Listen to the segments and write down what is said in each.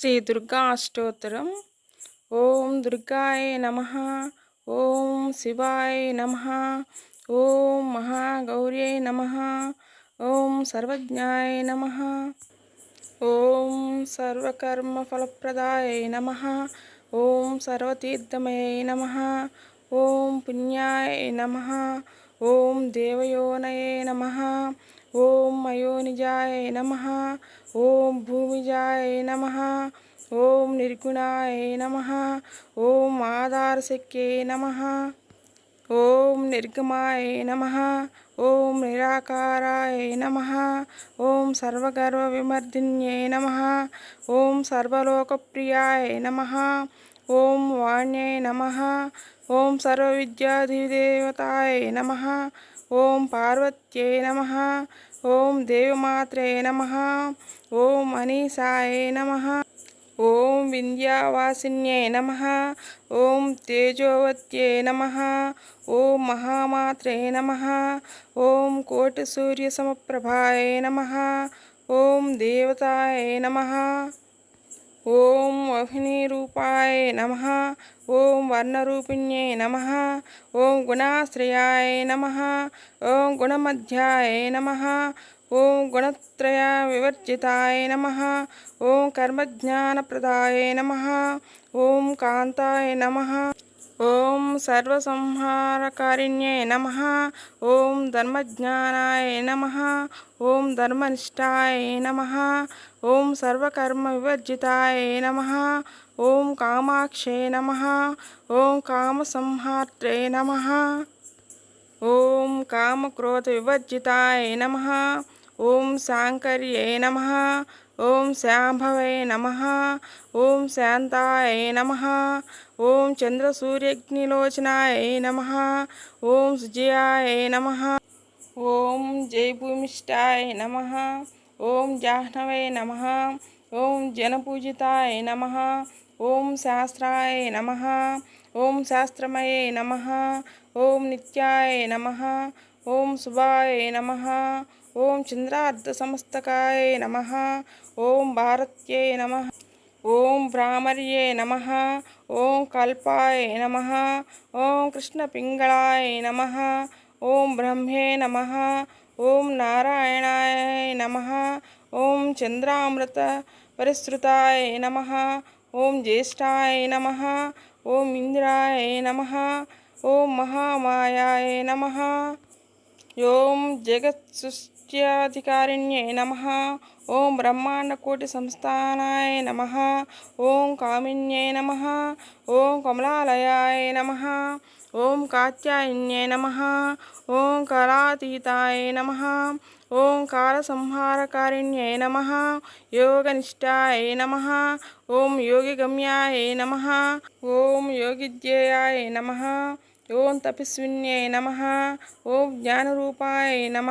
శ్రీ దుర్గా అష్టోత్తరం. ఓం దుర్గాయ నమ. ఓం శివాయ నమ. ఓం మహాగౌర్యై నమ. ఓం సర్వజ్ఞాయ నమ. ఓం సర్వకర్మఫలప్రదాయ నమ. ఓం సర్వతీర్థమయ నమ. ఓం పుణ్యాయ నమ. ఓం దేవయోనయ నమ. ओम मयोनिजाय नम। ओं भूमिजाय नम। ओं निर्गुणाय नम। ओं आदारशक्य नम। ओं निर्गमाय नम। ओं निराकाराय नम। ओं सर्वगर्वविमर्दिन्ये नम। ओं सर्वोकप्रियाय नम। ओं वाण्य नम। ओं सर्वविद्याधिदेवताय नम। ओम पार्वत्यै नमः, ओम देवमात्रे नमः, ओम अनीसाय नमः, ओम विंध्यावासिन्यै नमः, ओम तेजोवत नमः, ओम महामात्रे नमः, ओम कोटसूर्यसमप्रभाय नमः, ओम देवताये नमः। ఓం వహినీరూపాయ నమ ఓం వర్ణరూపిణ్యై నమ ఓం గుణాశ్రయాయ నమ ఓం గుణమధ్యాయ నమ ఓం గుణత్రయ వివర్జితాయ నమ ఓం కర్మజ్ఞానప్రదాయ నమ ఓం కాంతాయ నమ ఓం సర్వసంహారకారిణ్యే నమ ఓం ధర్మజ్ఞానాయ నమ ఓం ధర్మనిష్టాయ నమ ఓం సర్వకర్మ వివర్జితాయ నమ ఓం కామాక్షే నమ ఓం కామసంహాత్రే నమ ఓం కామక్రోధ వివర్జితాయ నమ ఓం శాంకర్యే నమ ओम श्यांभवे नम ओम शांताय नम ओम चंद्रसूर्यग्निलोचनाय नम ओम सुजयाय नम ओम जयभूमिष्ठाय नम ओम जाह्नवे नम ओम जनपूजिताय नम ओम शास्त्राय नम ओम शास्त्रमये नम ओम नित्याय नम ओम शुभाय नम ఓం చంద్రార్ధ సమస్తకాయ నమ ఓం భారత్యై నమ ఓం భ్రామర్యే నమ ఓం కల్పాయ నమ ఓం కృష్ణపింగళాయ నమ ఓం బ్రహ్మే నమ ఓం నారాయణాయ నమ ఓం చంద్రామృత పరిశ్రుతాయ నమ ఓం జ్యేష్ఠాయ నమ ఓం ఇంద్రాయ నమ ఓం మహామాయాయ నమ ఓం జగత్సృష్ట్యాధికారిణ్యై నమ. ఓం బ్రహ్మాండకోటి సంస్థానాయ నమ. ఓం కామిన్యై నమ. ఓం కమలాలయాయ నమ. ఓం కాత్యాయన్యై నమ. ఓం కళాతీతాయ నమ. ఓం కాలసంహారకారిణ్యై నమ. యోగనిష్టాయ నమ. ఓం యోగిగమ్యాయ నమ. ఓం యోగిధ్యేయాయ నమ. ఓం తపస్విన్యై నమ ఓం జ్ఞానరూపాయ నమ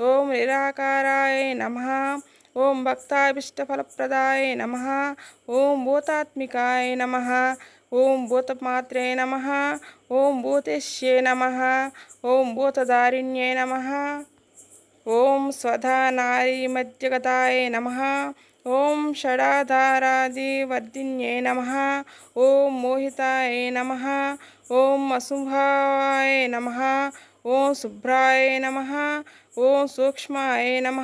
ఓం నిరాకారాయ నమ ఓం భక్తాభిష్టఫలప్రదాయ నమ ఓం భూతాత్మికాయ నమ ఓం భూతమాత్రే నమ ఓం భూతేశ్యే నమ ఓం భూతదారిణ్యే నమ. ओम स्वधा नारीमध्यगताय नमः ॐ षडाधारादिवर्दिन्ये नम ओं मोहिताय नम ओं असुम्भाय नम ओं शुभ्राय नम ओं सूक्ष्माय नम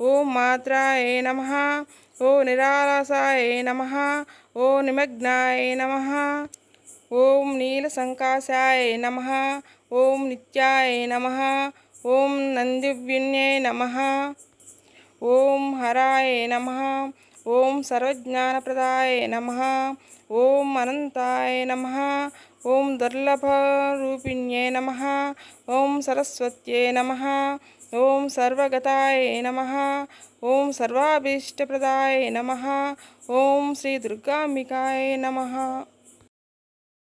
ओं मात्राय नम ओं निरालसाय नम ओं निमग्नाय नम ओं नीलसंकाशाय नम ओं नित्याय नम ఓం నందివ్యున్యే నమ. ఓం హరాయ నమ. ఓం సర్వజ్ఞానప్రదాయ నమ. ఓం అనంతాయ నమ. ఓం దుర్లభరూపిణ్యే నమ. ఓం సరస్వత్యే నమ. ఓం సర్వగతాయ నమ. ఓం సర్వాభీష్టప్రదాయ నమ. ఓం శ్రీ దుర్గాంబికాయ నమ.